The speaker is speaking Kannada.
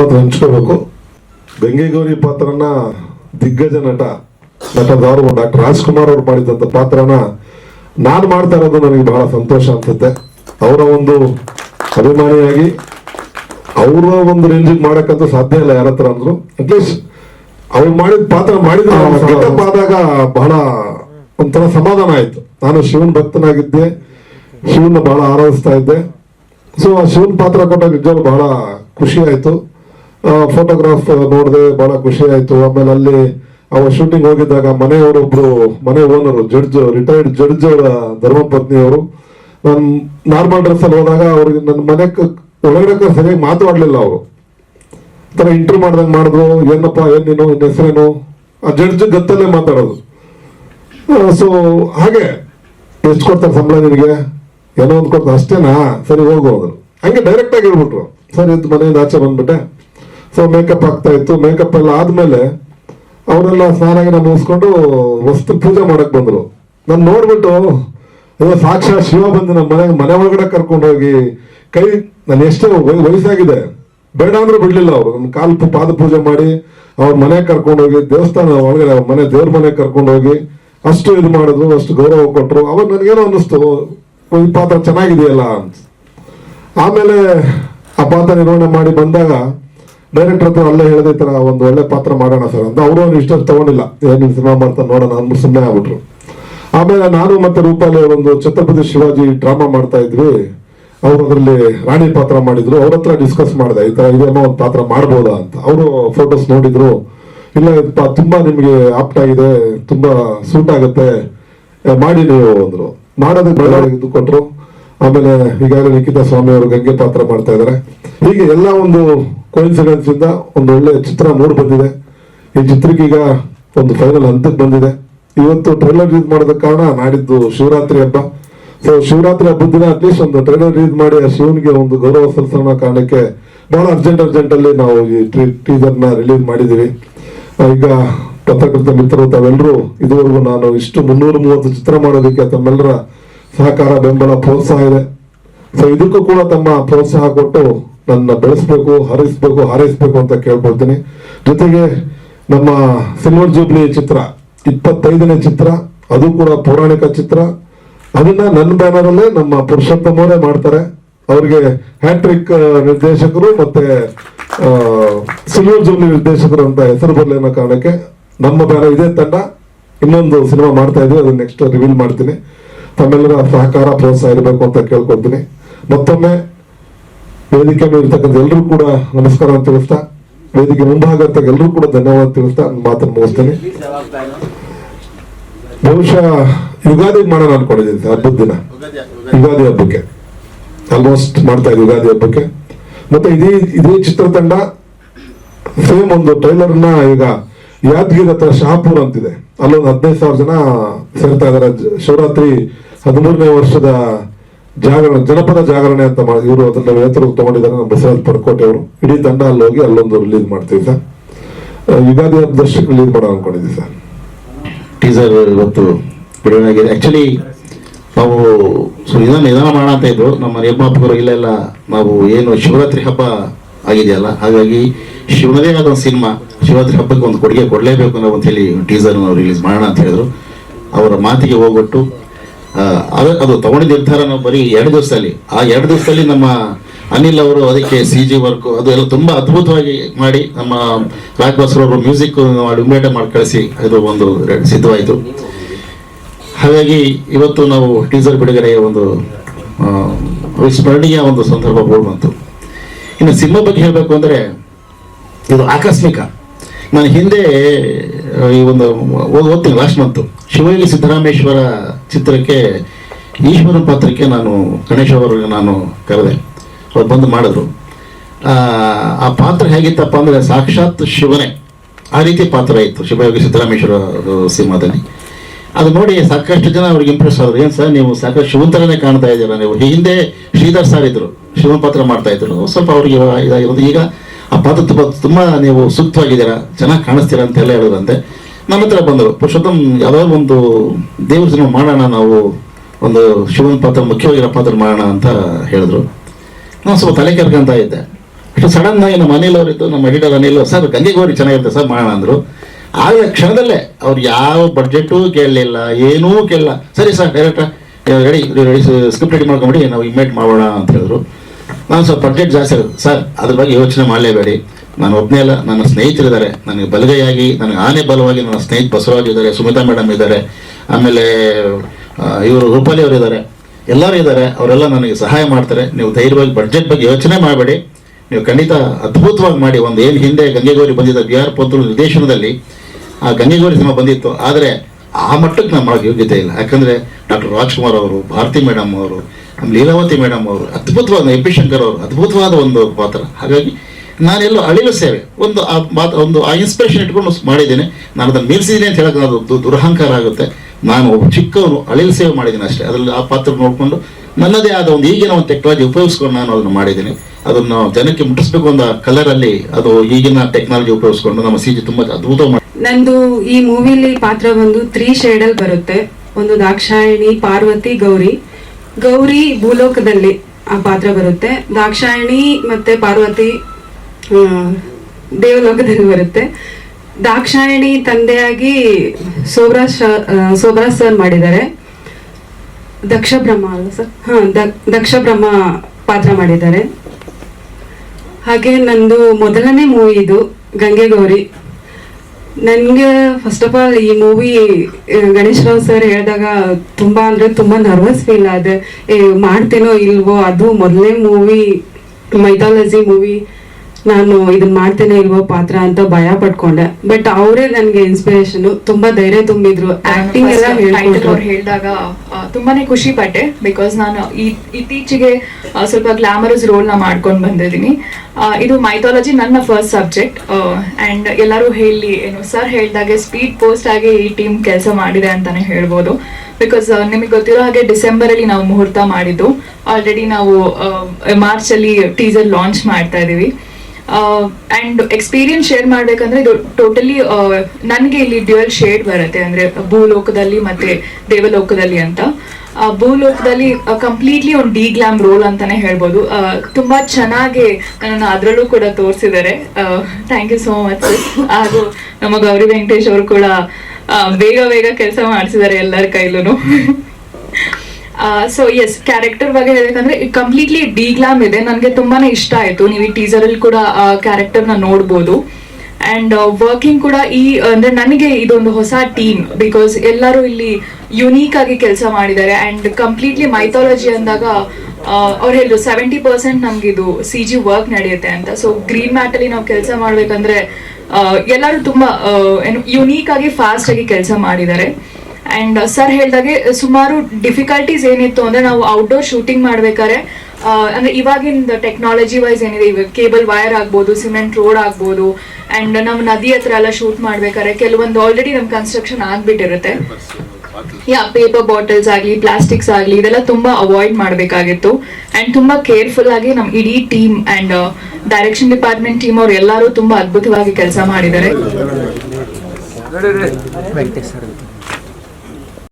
ಹಂಚ್ಕೋಬೇಕು ಗಂಗೆಗೌರಿ ಪಾತ್ರನ ದಿಗ್ಗಜ ನಟ ನಟ ಡಾಕ್ಟರ್ ರಾಜ್ಕುಮಾರ್ ಅವರು ಮಾಡಿದಂತ ಪಾತ್ರನ ನಾನು ಮಾಡ್ತಾ ಇರೋದು ನನಗೆ ಬಹಳ ಸಂತೋಷ ಅನ್ಸುತ್ತೆ. ಅವರ ಒಂದು ಅಭಿಮಾನಿಯಾಗಿ ಅವರ ಒಂದು ರೇಂಜಿಗೆ ಮಾಡಕ್ಕಂತೂ ಸಾಧ್ಯ ಇಲ್ಲ ಯಾರ ಹತ್ರ ಅಂದ್ರು. ಅಟ್ಲೀಸ್ಟ್ ಅವ್ರು ಮಾಡಿದ ಪಾತ್ರ ಮಾಡಿದ ಆದಾಗ ಬಹಳ ಒಂಥರ ಸಮಾಧಾನ ಆಯ್ತು. ನಾನು ಶಿವನ್ ಭಕ್ತನಾಗಿದ್ದೆ. ಶಿವನ ಬಹಳ ಆರಾಧಿಸ್ತಾ ಇದ್ದೆ. ಸೊ ಆ ಶಿವನ್ ಪಾತ್ರ ಕೊಟ್ಟಾಗ ನಿಜವಾಗ್ಲೂ ಬಹಳ ಖುಷಿ ಆಯ್ತು. ಫೋಟೋಗ್ರಾಫ್ ನೋಡಿದೆ ಬಹಳ ಖುಷಿ ಆಯ್ತು. ಆಮೇಲೆ ಅಲ್ಲಿ ಅವ ಶೂಟಿಂಗ್ ಹೋಗಿದ್ದಾಗ ಮನೆಯವರೊಬ್ರು ಮನೆ ಓನರು ಜಡ್ಜ್ ರಿಟೈರ್ಡ್ ಜಡ್ಜ್ ಅವರ ಧರ್ಮಪತ್ನಿಯವರು. ನಾನು ನಾರ್ಮಲ್ ಡ್ರೆಸ್ ಅಲ್ಲಿ ಹೋದಾಗ ಅವ್ರಿಗೆ ನನ್ನ ಮನೆ ಒಳಗಡೆ ಸರಿಯಾಗಿ ಮಾತಾಡ್ಲಿಲ್ಲ ಅವರು. ತರ ಇಂಟರ್ವ್ಯೂ ಮಾಡ್ದಂಗ ಮಾಡಿದ್ರು. ಏನಪ್ಪ, ಏನ್ ನೀನು? ನಿನ್ನ ಹೆಸರೇನು? ಆ ಜಡ್ಜ್ ಗತ್ತಲ್ಲೇ ಮಾತಾಡೋದು. ಸೊ ಹಾಗೆ. ಎಷ್ಟು ಕೊಡ್ತಾರೆ ಸಂಬಳ ನಿನಗೆ? ಏನೋ ಒಂದು ಕೊಡ್ತಾರೆ. ಅಷ್ಟೇನಾ? ಸರಿ, ಹೋಗು ಹಾಗೆ ಹಂಗೆ ಡೈರೆಕ್ಟ್ ಆಗಿ ಹೇಳ್ಬಿಟ್ರು. ಸರಿ ಇದ್ದು ಮನೆಯಿಂದ ಆಚೆ ಬಂದ್ಬಿಟ್ಟೆ. ಸೊ ಮೇಕಪ್ ಆಗ್ತಾ ಇತ್ತು. ಮೇಕಪ್ ಎಲ್ಲ ಆದ್ಮೇಲೆ ಅವರೆಲ್ಲ ಸ್ನಾನ ಮುಗಿಸ್ಕೊಂಡು ವಸ್ತು ಪೂಜೆ ಮಾಡಕ್ ಬಂದ್ರು. ನಾನು ನೋಡ್ಬಿಟ್ಟು ಅದೇ ಸಾಕ್ಷಾತ್ ಶಿವ ಬಂದು ನಮ್ಮ ಮನೆ ಮನೆ ಒಳಗಡೆ ಕರ್ಕೊಂಡು ಹೋಗಿ ಕೈ ನಾನು ಎಷ್ಟೋ ವಯಸ್ಸಾಗಿದೆ. ಬೇಡ ಅಂದ್ರೆ ಬಿಡ್ಲಿಲ್ಲ ಅವರು. ನನ್ನ ಕಾಲ್ ಪಾದ ಪೂಜೆ ಮಾಡಿ ಅವ್ರ ಮನೆ ಕರ್ಕೊಂಡೋಗಿ, ದೇವಸ್ಥಾನ ಒಳಗಡೆ ಮನೆ ದೇವ್ರ ಮನೆ ಕರ್ಕೊಂಡೋಗಿ ಅಷ್ಟು ಇದು ಮಾಡಿದ್ರು, ಅಷ್ಟು ಗೌರವ ಕೊಟ್ಟರು ಅವಾಗ ನನಗೇನೋ ಅನ್ನಿಸ್ತು ಈ ಪಾತ್ರ ಚೆನ್ನಾಗಿದೆಯಲ್ಲ ಅಂತ. ಆಮೇಲೆ ಆ ಪಾತ್ರ ನಿರ್ವಹಣೆ ಮಾಡಿ ಬಂದಾಗ ಡೈರೆಕ್ಟರ್ ಹತ್ರ ಅಲ್ಲೇ ಹೇಳಿದೆ ಈ ಒಂದು ಒಳ್ಳೆ ಪಾತ್ರ ಮಾಡೋಣ ಸರ್ ಅಂತ. ಅವರು ಒಂದು ಇಷ್ಟ ತಗೊಂಡಿಲ್ಲ. ಏನು ಸಿನಿಮಾ ಮಾಡ್ತಾ ನೋಡೋಣ ಅಂದ್ಬಿಟ್ಟು ಸುಮ್ಮನೆ ಆಗ್ಬಿಟ್ರು. ಆಮೇಲೆ ನಾನು ಮತ್ತೆ ರೂಪಾಲಿ ಒಂದು ಛತ್ರಪತಿ ಶಿವಾಜಿ ಡ್ರಾಮಾ ಮಾಡ್ತಾ ಇದ್ವಿ. ಅವರು ಅದರಲ್ಲಿ ರಾಣಿ ಪಾತ್ರ ಮಾಡಿದ್ರು. ಅವ್ರ ಹತ್ರ ಡಿಸ್ಕಸ್ ಮಾಡಿದೆ. ಈ ತರ ಇದೇನೋ ಒಂದು ಪಾತ್ರ ಮಾಡ್ಬೋದಾ ಅಂತ. ಅವರು ಫೋಟೋಸ್ ನೋಡಿದ್ರು. ಇಲ್ಲ ತುಂಬಾ ನಿಮ್ಗೆ ಆಪ್ಟ್ ಆಗಿದೆ. ತುಂಬಾ ಸೂಟ್ ಆಗುತ್ತೆ. ಮಾಡಿ ನೀವು ಅಂದ್ರು. ಮಾಡೋದಕ್ಕೆ ಇದು ಕೊಟ್ರು. ಆಮೇಲೆ ಈಗಾಗಲೇ ಲಿಖಿತ ಸ್ವಾಮಿ ಅವರು ಗಂಗೆ ಪಾತ್ರ ಮಾಡ್ತಾ ಇದ್ದಾರೆ. ಹೀಗೆ ಎಲ್ಲ ಒಂದು ಕೋಯಿನ್ಸಿಡೆನ್ಸ್ ಇಂದ ಒಂದು ಒಳ್ಳೆ ಚಿತ್ರ ಮೂಡ್ ಬಂದಿದೆ. ಈ ಚಿತ್ರಕ್ಕೆ ಈಗ ಒಂದು ಫೈನಲ್ ಹಂತಕ್ಕೆ ಬಂದಿದೆ. ಇವತ್ತು ಟ್ರೈಲರ್ ರಿಲೀಸ್ ಮಾಡಿದ ಕಾರಣ ನಾಡಿದ್ದು ಶಿವರಾತ್ರಿ ಹಬ್ಬ. ಸೊ ಶಿವರಾತ್ರಿ ಹಬ್ಬದ ದಿನ ಅಟ್ಲೀಸ್ಟ್ ಒಂದು ಟ್ರೈಲರ್ ರಿಲೀಸ್ ಮಾಡಿ ಆ ಶಿವನಿಗೆ ಒಂದು ಗೌರವ ಸಲ್ಲಿಸೋಣ ಕಾರಣಕ್ಕೆ ಬಹಳ ಅರ್ಜೆಂಟ್ ಅರ್ಜೆಂಟ್ ಅಲ್ಲಿ ನಾವು ಈ ಟೀಸರ್ನ ರಿಲೀಸ್ ಮಾಡಿದೀವಿ ಈಗ ಪತ್ರಕರ್ತ ಮಿತ್ರರು ತಾವೆಲ್ಲರೂ ಇದುವರೆಗೂ ನಾನು ಇಷ್ಟು ಮುನ್ನೂರ ಮೂವತ್ತು ಚಿತ್ರ ಮಾಡೋದಕ್ಕೆ ತಮ್ಮೆಲ್ಲರ ಸಹಕಾರ ಬೆಂಬಲ ಪ್ರೋತ್ಸಾಹ ಇದೆ. ಸೊ ಇದಕ್ಕೂ ಕೂಡ ತಮ್ಮ ಪ್ರೋತ್ಸಾಹ ಕೊಟ್ಟು ನನ್ನ ಬೆಳೆಸ್ಬೇಕು, ಹರಿಸ್ಬೇಕು, ಹಾರೈಸ್ಬೇಕು ಅಂತ ಕೇಳ್ಕೊಳ್ತೀನಿ. ಜೊತೆಗೆ ನಮ್ಮ ಸಿಲ್ವರ್ ಜೂಬ್ಲಿ ಚಿತ್ರ, ಇಪ್ಪತ್ತೈದನೇ ಚಿತ್ರ, ಅದು ಕೂಡ ಪೌರಾಣಿಕ ಚಿತ್ರ. ಅದನ್ನ ನನ್ನ ಬ್ಯಾನರ್ ಅಲ್ಲೇ ನಮ್ಮ ಪುರುಷೋತ್ತಮ ಅವರೇ ಮಾಡ್ತಾರೆ. ಅವ್ರಿಗೆ ಹ್ಯಾಟ್ರಿಕ್ ನಿರ್ದೇಶಕರು ಮತ್ತೆ ಸಿಲ್ವರ್ ಜೂಬ್ಲಿ ನಿರ್ದೇಶಕರು ಅಂತ ಹೆಸರು ಬರಲಿ ಅನ್ನೋ ಕಾರಣಕ್ಕೆ ನಮ್ಮ ಬ್ಯಾನರ್ ಇದೇ ತಂಡ. ಇನ್ನೊಂದು ಸಿನಿಮಾ ಮಾಡ್ತಾ ಇದ್ವಿ, ಅದನ್ನ ನೆಕ್ಸ್ಟ್ ರಿವೀಲ್ ಮಾಡ್ತೀನಿ. ತಮ್ಮೆಲ್ಲರ ಸಹಕಾರ, ಪ್ರೋತ್ಸಾಹ ಇರಬೇಕು ಅಂತ ಕೇಳ್ಕೊಳ್ತೀನಿ. ಮತ್ತೊಮ್ಮೆ ವೇದಿಕೆ ಮೇಲಿರ್ತಕ್ಕಂಥ ಎಲ್ಲರೂ ಕೂಡ ನಮಸ್ಕಾರ ಅಂತ ತಿಳಿಸ್ತಾ, ವೇದಿಕೆ ಮುಂಭಾಗ ಎಲ್ಲರೂ ಕೂಡ ಧನ್ಯವಾದ ತಿಳಿಸ್ತಾ ಮಾತನ್ನು ಮುಗಿಸ್ತೀನಿ. ಬಹುಶಃ ಯುಗಾದಿ ಮಾಡೋಣ ಅನ್ಕೊಂಡಿದ್ದೀನಿ ಹಬ್ಬದ ದಿನ. ಯುಗಾದಿ ಹಬ್ಬಕ್ಕೆ. ಆಲ್ಮೋಸ್ಟ್ ಮಾಡ್ತಾ ಇದ್ದೀವಿ ಯುಗಾದಿ ಹಬ್ಬಕ್ಕೆ. ಮತ್ತೆ ಇದೇ ಇದೇ ಚಿತ್ರತಂಡ ಸೇಮ್ ಒಂದು ಟ್ರೈಲರ್ನ ಈಗ ಯಾದಗಿರಿ ಹತ್ರ ಶಹಾಪುರ್ ಅಂತಿದೆ. ಅಲ್ಲೊಂದು ಹದಿನೈದು ಸಾವಿರ ಜನ ಸೇರ್ತಾ ಇದಾರೆ. ಜ- ಶಿವರಾತ್ರಿ ಹದಿಮೂರನೇ ವರ್ಷದ ಜಾಗರಣ, ಜನಪದ ಜಾಗರಣೆ ಅಂತ ಮಾಡಿ ಇವರು ಅದನ್ನ ನೇತೃತ್ವ ತಗೊಂಡಿದ್ದಾರೆ ನಮ್ಮ ಬಸವರಾಜ್ ಪಡ್ಕೋಟೆ ಅವರು ಇಡೀ ತಂಡ ಅಲ್ಲಿ ಹೋಗಿ ಅಲ್ಲೊಂದು ರಿಲೀಸ್ ಮಾಡ್ತೀವಿ ಸರ್. ಯುಗಾದಿ ಹಬ್ಬದಷ್ಟಕ್ಕೆ ರಿಲೀಸ್ ಮಾಡೋಣ ಅನ್ಕೊಂಡಿದ್ದೀವಿ ಸರ್. ಟೀಸರ್ ಇವತ್ತು ಬಿಡುಗಡೆ ಆಗಿದೆ. ಆಕ್ಚುಲಿ ನಾವು ಸೊ ಇದನ್ನು ನಿಧಾನ ಮಾಡೋಣ ಅಂತ ಇದ್ರು. ನಮ್ಮ ನಿರ್ಮಾಪಕರು ಇಲ್ಲೆಲ್ಲ ನಾವು ಏನು ಶಿವರಾತ್ರಿ ಹಬ್ಬ ಆಗಿದೆಯಲ್ಲ, ಹಾಗಾಗಿ ಶಿವನದೇ ಆದ ಸಿನಿಮಾ. ಶಿವರಾತ್ರಿ ಹಬ್ಬಕ್ಕೆ ಒಂದು ಕೊಡುಗೆ ಕೊಡಲೇಬೇಕು ಅನ್ನೋ ಅಂತ ಹೇಳಿ ಟೀಸರ್ ನಾವು ರಿಲೀಸ್ ಮಾಡೋಣ ಅಂತ ಹೇಳಿದ್ರು. ಅವರ ಮಾತಿಗೆ ಹೋಗ್ಬಿಟ್ಟು ಅದು ತಗೊಂಡಿದ್ದ ನಿರ್ಧಾರ ನಾವು ಬರೀ ಎರಡು ದಿವಸದಲ್ಲಿ, ಆ ಎರಡು ದಿವಸದಲ್ಲಿ ನಮ್ಮ ಅನಿಲ್ ಅವರು ಅದಕ್ಕೆ ಸಿ ಜಿ ವರ್ಕ್ ಅದು ಎಲ್ಲ ತುಂಬ ಅದ್ಭುತವಾಗಿ ಮಾಡಿ, ನಮ್ಮ ರಾಜ್ ಅವರು ಮ್ಯೂಸಿಕ್ ಮಾಡಿ ಉಮೇಟ ಮಾಡಿ ಕಳಿಸಿ ಅದು ಒಂದು ಸಿದ್ಧವಾಯಿತು. ಹಾಗಾಗಿ ಇವತ್ತು ನಾವು ಟೀಸರ್ ಬಿಡುಗಡೆಯ ಒಂದು ವಿಸ್ಮರಣೀಯ ಒಂದು ಸಂದರ್ಭ ಬಂತು ಇನ್ನು ಸಿನಿಮಾ ಬಗ್ಗೆ ಹೇಳಬೇಕು ಅಂದರೆ, ಇದು ಆಕಸ್ಮಿಕ. ನಾನು ಹಿಂದೆ ಈ ಒಂದು ಓದ್- ಓದ್ತೀನಿ ಲಾಸ್ಟ್ ಮಂತು ಶಿವಯೋಗಿ ಸಿದ್ದರಾಮೇಶ್ವರ ಚಿತ್ರಕ್ಕೆ ಈಶ್ವರ ಪಾತ್ರಕ್ಕೆ ನಾನು ಗಣೇಶ್ ಅವರಿಗೆ ನಾನು ಕರೆದೆ. ಅವ್ರು ಬಂದು ಮಾಡಿದ್ರು. ಆ, ಪಾತ್ರ ಹೇಗಿತ್ತಪ್ಪ ಅಂದರೆ ಸಾಕ್ಷಾತ್ ಶಿವನೇ. ಆ ರೀತಿ ಪಾತ್ರ ಇತ್ತು ಶಿವಯೋಗಿ ಸಿದ್ದರಾಮೇಶ್ವರ ಸಿನಿಮಾದಲ್ಲಿ. ಅದು ನೋಡಿ ಸಾಕಷ್ಟು ಜನ ಅವ್ರಿಗೆ ಇಂಪ್ರೆಸ್ ಆದ್ರು. ಏನು ಸರ್ ನೀವು ಸಾಕಷ್ಟು ಶಿವನ್ ಥರನೇ ಕಾಣ್ತಾ ಇದ್ದೀರಾ ನೀವು? ಹಿಂದೆ ಶ್ರೀಧರ್ ಸರ್ ಇದ್ರು. ಶಿವನ್ ಪಾತ್ರ ಮಾಡ್ತಾ ಇದ್ರು. ಸ್ವಲ್ಪ ಅವ್ರಿಗೆ ಇದಾಗಿರೋದು. ಈಗ ಆ ಪಾತ್ರ ತುಂಬ ತುಂಬ ನೀವು ಸೂಕ್ತವಾಗಿದ್ದೀರಾ ಚೆನ್ನಾಗಿ ಕಾಣಿಸ್ತೀರಾ ಅಂತ ಎಲ್ಲ ಹೇಳಿದ್ರಂತೆ. ನಮ್ಮ ಹತ್ರ ಬಂದರು. ಪುರುಷೋತ್ತಮ್, ಯಾವ್ದಾದ್ರು ಒಂದು ದೇವ್ರ ಸಿನಿಮಾ ಮಾಡೋಣ, ನಾವು ಒಂದು ಶಿವನ ಪಾತ್ರ, ಮುಖ್ಯವಾಗಿರೋ ಪಾತ್ರ ಮಾಡೋಣ ಅಂತ ಹೇಳಿದ್ರು. ನಾನು ಸ್ವಲ್ಪ ತಲೆ ಕೆರ್ಕೊಂತ ಇದ್ದೆ. ಸಡನ್ ಆಗಿ ನಮ್ಮ ಅವರಿದ್ದು ನಮ್ಮ ಎಡಿಟರ್ ಅನಿಲ್, ಸರ್, ಗಂಗೆಗೋರಿ ಚೆನ್ನಾಗಿರುತ್ತೆ, ಸರ್, ಮಾಡೋಣ ಅಂದರು. ಆಗ ಕ್ಷಣದಲ್ಲೇ ಅವ್ರು ಯಾವ ಬಡ್ಜೆಟು ಕೇಳಲಿಲ್ಲ, ಏನೂ ಕೇಳಲ್ಲ ಸರಿ, sir director ready ready script ready ಮಾಡ್ಕೊಂಬಿಡಿ, ನಾವು ಇಮೇಟ್ ಮಾಡೋಣ ಅಂತ ಹೇಳಿದ್ರು. ನಾನು ಸ್ವಲ್ಪ ಬಡ್ಜೆಟ್ ಜಾಸ್ತಿ ಇರುತ್ತೆ. ಸರ್, ಅದ್ರ ಬಗ್ಗೆ ಯೋಚನೆ ಮಾಡಲೇಬೇಡಿ. ನಾನು ಒಬ್ಬನೇ ಅಲ್ಲ, ನನ್ನ ಸ್ನೇಹಿತರಿದ್ದಾರೆ. ನನಗೆ ಬಲಗೈಯಾಗಿ, ನನಗೆ ಆನೆ ಬಲವಾಗಿ ನನ್ನ ಸ್ನೇಹಿತ ಬಸವರಾಜ್ ಇದ್ದಾರೆ, ಸುಮಿತಾ ಮೇಡಮ್ ಇದ್ದಾರೆ. ಆಮೇಲೆ ಇವರು ರೂಪಾಲಿ ಅವರು ಇದ್ದಾರೆ. ಎಲ್ಲರೂ ಇದ್ದಾರೆ. ಅವರೆಲ್ಲ ನನಗೆ ಸಹಾಯ ಮಾಡ್ತಾರೆ. ನೀವು ಧೈರ್ಯವಾಗಿ ಬಡ್ಜೆಟ್ ಬಗ್ಗೆ ಯೋಚನೆ ಮಾಡಬೇಡಿ. ನೀವು ಖಂಡಿತ ಅದ್ಭುತವಾಗಿ ಮಾಡಿ. ಒಂದು ಏನು ಹಿಂದೆ ಗಂಗೆಗೌರಿ ಬಂದಿದ್ದ ಬಿ ಆರ್ ಪಂತರು ನಿರ್ದೇಶನದಲ್ಲಿ ಆ ಗಂಗೆಗೌರಿ ಸಿನಿಮಾ ಬಂದಿತ್ತು. ಆದರೆ ಆ ಮಟ್ಟಕ್ಕೆ ನಾನು ಮಾಡೋಕ್ಕೆ ಯೋಗ್ಯತೆ ಇಲ್ಲ. ಯಾಕಂದರೆ ಡಾಕ್ಟರ್ ರಾಜ್ಕುಮಾರ್ ಅವರು, ಭಾರತಿ ಮೇಡಮ್ ಅವರು ಆಮೇಲೆ ಲೀಲಾವತಿ ಮೇಡಮ್ ಅವರು, ಅದ್ಭುತವಾದ ಎಪಿ ಶಂಕರ್ ಅವರು, ಅದ್ಭುತವಾದ ಒಂದು ಪಾತ್ರ. ಹಾಗಾಗಿ ನಾನೆಲ್ಲೋ ಅಳಿಲು ಸೇವೆ, ಒಂದು ಆ ಮಾತು ಒಂದು ಆ ಇನ್ಸ್ಪಿರೇಷನ್ ಇಟ್ಕೊಂಡು ಮಾಡಿದ್ದೇನೆ. ನಾನು ಅದನ್ನು ಮೀರಿಸಿದ್ದೀನಿ ಅಂತ ಹೇಳಕ್ಕೆ ಅದು ದುರಹಂಕಾರ ಆಗುತ್ತೆ. ನಾನು ಒಬ್ಬ ಚಿಕ್ಕವನು, ಅಳಿಲು ಸೇವೆ ಮಾಡಿದ್ದೀನಿ ಅಷ್ಟೇ. ಅದರಲ್ಲಿ ಆ ಪಾತ್ರ ನೋಡಿಕೊಂಡು ನನ್ನದೇ ಆದ ಒಂದು ಈಗಿನ ಒಂದು ಟೆಕ್ನಾಲಜಿ ಉಪಯೋಗಿಸ್ಕೊಂಡು ನಾನು ಅದನ್ನು ಮಾಡಿದ್ದೀನಿ. ಅದನ್ನು ಜನಕ್ಕೆ ಮುಟ್ಟಿಸ್ಬೇಕು ಒಂದು ಕಲರಲ್ಲಿ ಅದು ಈಗಿನ ಟೆಕ್ನಾಲಜಿ ಉಪಯೋಗಿಸ್ಕೊಂಡು ನಮ್ಮ ಸಿ ತುಂಬಾ ಅದ್ಭುತ ಮಾಡಿ ನಂದು ಈ ಮೂವಿಲಿ ಪಾತ್ರ ಬಂದು ತ್ರೀ ಶೇಡಲ್ ಬರುತ್ತೆ. ಒಂದು ದಾಕ್ಷಾಯಣಿ, ಪಾರ್ವತಿ, ಗೌರಿ. ಗೌರಿ ಭೂಲೋಕದಲ್ಲಿ ಆ ಪಾತ್ರ ಬರುತ್ತೆ. ದಾಕ್ಷಾಯಣಿ ಮತ್ತೆ ಪಾರ್ವತಿ ದೇವಲೋಕದಲ್ಲಿ ಬರುತ್ತೆ. ದಾಕ್ಷಾಯಣಿ ತಂದೆಯಾಗಿ ಸೋಬ್ರಾ ಸೋಬ್ರಾ ಸರ್ ಮಾಡಿದ್ದಾರೆ. ದಕ್ಷ ಬ್ರಹ್ಮ ಅಲ್ಲ ಸರ್? ಹಾ ದಕ್ಷ ಬ್ರಹ್ಮ ಪಾತ್ರ ಮಾಡಿದ್ದಾರೆ. ಹಾಗೆ ನಂದು ಮೊದಲನೇ ಮೂವಿ ಇದು, ಗಂಗೆ ಗೌರಿ. ನನಗೆ ಫಸ್ಟ್ ಆಫ್ ಆಲ್ ಈ ಮೂವಿ ಗಣೇಶ್ ರಾವ್ ಸರ್ ಹೇಳಿದಾಗ ತುಂಬಾ ಅಂದ್ರೆ ತುಂಬಾ ನರ್ವಸ್ ಫೀಲ್ ಆದ. ಮಾಡ್ತೇನೋ ಇಲ್ವೋ, ಅದು ಮೊದಲನೇ ಮೂವಿ ಮೈಥಾಲಜಿ ಮೂವಿ ನಾನು ಇದನ್ನ ಮಾಡ್ತೇನೆ ಇಲ್ವೋ ಪಾತ್ರ ಅಂತ ಭಯ ಪಡ್ಕೊಂಡೆ ಬಟ್ ಅವರೇ ನನಗೆ ಇನ್ಸ್ಪಿರೇಷನ್ ತುಂಬಾ ಧೈರ್ಯ ತುಂಬಿದ್ರು. ಆಕ್ಟಿಂಗ್ ಎಲ್ಲ ಹೇಳ್ಕೊಟ್ರು ಅವ್ರು ಹೇಳಿದಾಗ ತುಂಬಾನೇ ಖುಷಿ ಪಟ್ಟೆ. ಬಿಕಾಸ್ ನಾನು ಈ- ಇತ್ತೀಚೆಗೆ ಸ್ವಲ್ಪ ಗ್ಲಾಮರಸ್ ರೋಲ್ನ ಮಾಡ್ಕೊಂಡು ಬಂದಿದ್ದೀನಿ. ಇದು ಮೈಥಾಲಜಿ ನನ್ನ ಫಸ್ಟ್ ಸಬ್ಜೆಕ್ಟ್ ಅಂಡ್ ಎಲ್ಲರೂ ಹೇಳಿ ಏನು ಸರ್ ಹೇಳ್ದಾಗೆ ಸ್ಪೀಡ್ ಪೋಸ್ಟ್ ಆಗಿ ಈ ಟೀಮ್ ಕೆಲಸ ಮಾಡಿದೆ ಅಂತಾನೆ ಹೇಳ್ಬೋದು. ಬಿಕಾಸ್ ನಿಮಗೆ ಗೊತ್ತಿರೋ ಹಾಗೆ ಡಿಸೆಂಬರ್ ಅಲ್ಲಿ ನಾವು ಮುಹೂರ್ತ ಮಾಡಿದ್ದು. ಆಲ್ರೆಡಿ ನಾವು ಮಾರ್ಚ್ ಅಲ್ಲಿ ಟೀಸರ್ ಲಾಂಚ್ ಮಾಡ್ತಾ ಇದೀವಿ. ಅಂಡ್ ಎಕ್ಸ್ಪೀರಿಯನ್ಸ್ ಶೇರ್ ಮಾಡ್ಬೇಕಂದ್ರೆ ಇದು ಟೋಟಲಿ ನನಗೆ ಇಲ್ಲಿ ಡ್ಯುಯಲ್ ಶೇಡ್ ಬರುತ್ತೆ. ಅಂದ್ರೆ ಭೂಲೋಕದಲ್ಲಿ ಮತ್ತೆ ದೇವಲೋಕದಲ್ಲಿ ಅಂತ. ಭೂಲೋಕದಲ್ಲಿ ಕಂಪ್ಲೀಟ್ಲಿ ಒಂದು ಡಿ ಗ್ಲಾಮ್ ರೋಲ್ ಅಂತಾನೆ ಹೇಳ್ಬೋದು. ತುಂಬಾ ಚೆನ್ನಾಗಿ ನನ್ನ ಅದರಲ್ಲೂ ಕೂಡ ತೋರಿಸಿದ್ದಾರೆ. ಥ್ಯಾಂಕ್ ಯು ಸೋ ಮಚ್ ಹಾಗೂ ನಮ್ಮ ಗೌರಿ ವೆಂಕಟೇಶ್ ಅವರು ಕೂಡ ಬೇಗ ಬೇಗ ಕೆಲಸ ಮಾಡಿಸಿದ್ದಾರೆ ಎಲ್ಲರ ಕೈಲೂ ಸೊ ಎಸ್ ಕ್ಯಾರೆಕ್ಟರ್ ಬಗ್ಗೆ ಹೇಳ್ಬೇಕಂದ್ರೆ ಕಂಪ್ಲೀಟ್ಲಿ ಡಿ ಗ್ಲಾಮ್ ಇದೆ. ನನಗೆ ತುಂಬಾನೇ ಇಷ್ಟ ಆಯ್ತು. ನೀವು ಈ ಟೀಸರ್ ಅಲ್ಲಿ ಕೂಡ ಕ್ಯಾರೆಕ್ಟರ್ನ ನೋಡ್ಬೋದು. ಅಂಡ್ ವರ್ಕಿಂಗ್ ಕೂಡ ಈ, ಅಂದ್ರೆ ನನಗೆ ಇದೊಂದು ಹೊಸ ಟೀಮ್ ಬಿಕಾಸ್ ಎಲ್ಲರೂ ಇಲ್ಲಿ ಯುನೀಕ್ ಆಗಿ ಕೆಲಸ ಮಾಡಿದ್ದಾರೆ. ಅಂಡ್ ಕಂಪ್ಲೀಟ್ಲಿ ಮೈಥಾಲಜಿ ಅಂದಾಗ ಅವ್ರು ಹೇಳಿದ್ರು ಸೆವೆಂಟಿ ಪರ್ಸೆಂಟ್ ನಮ್ಗೆ ಇದು ಸಿ ಜಿ ವರ್ಕ್ ನಡೆಯುತ್ತೆ ಅಂತ. ಸೊ ಗ್ರೀನ್ ಮ್ಯಾಟ್ ಅಲ್ಲಿ ನಾವು ಕೆಲಸ ಮಾಡ್ಬೇಕಂದ್ರೆ ಎಲ್ಲರೂ ತುಂಬಾ ಯುನೀಕ್ ಆಗಿ ಫಾಸ್ಟ್ ಆಗಿ ಕೆಲಸ ಮಾಡಿದ್ದಾರೆ. ಅಂಡ್ ಸರ್ ಹೇಳ್ದಾಗೆ ಸುಮಾರು ಡಿಫಿಕಲ್ಟೀಸ್ ಏನಿತ್ತು ಅಂದರೆ ನಾವು ಔಟ್ಡೋರ್ ಶೂಟಿಂಗ್ ಮಾಡ್ಬೇಕಾದ್ರೆ ಅಂದರೆ ಇವಾಗಿನ ಟೆಕ್ನಾಲಜಿ ವೈಸ್ ಏನಿದೆ ಇವಾಗ ಕೇಬಲ್ ವೈರ್ ಆಗ್ಬೋದು ಸಿಮೆಂಟ್ ರೋಡ್ ಆಗ್ಬೋದು ಆ್ಯಂಡ್ ನಾವು ನದಿ ಹತ್ರ ಎಲ್ಲ ಶೂಟ್ ಮಾಡ್ಬೇಕಾದ್ರೆ ಕೆಲವೊಂದು ಆಲ್ರೆಡಿ ನಮ್ಮ ಕನ್ಸ್ಟ್ರಕ್ಷನ್ ಆಗ್ಬಿಟ್ಟಿರುತ್ತೆ. ಯಾ ಪೇಪರ್ ಬಾಟಲ್ಸ್ ಆಗಲಿ ಪ್ಲಾಸ್ಟಿಕ್ಸ್ ಆಗಲಿ ಇದೆಲ್ಲ ತುಂಬ ಅವಾಯ್ಡ್ ಮಾಡಬೇಕಾಗಿತ್ತು. ಆ್ಯಂಡ್ ತುಂಬ ಕೇರ್ಫುಲ್ ಆಗಿ ನಮ್ ಇಡೀ team and direction department team ಅವ್ರು ಎಲ್ಲರೂ ತುಂಬ ಅದ್ಭುತವಾಗಿ ಕೆಲಸ ಮಾಡಿದ್ದಾರೆ.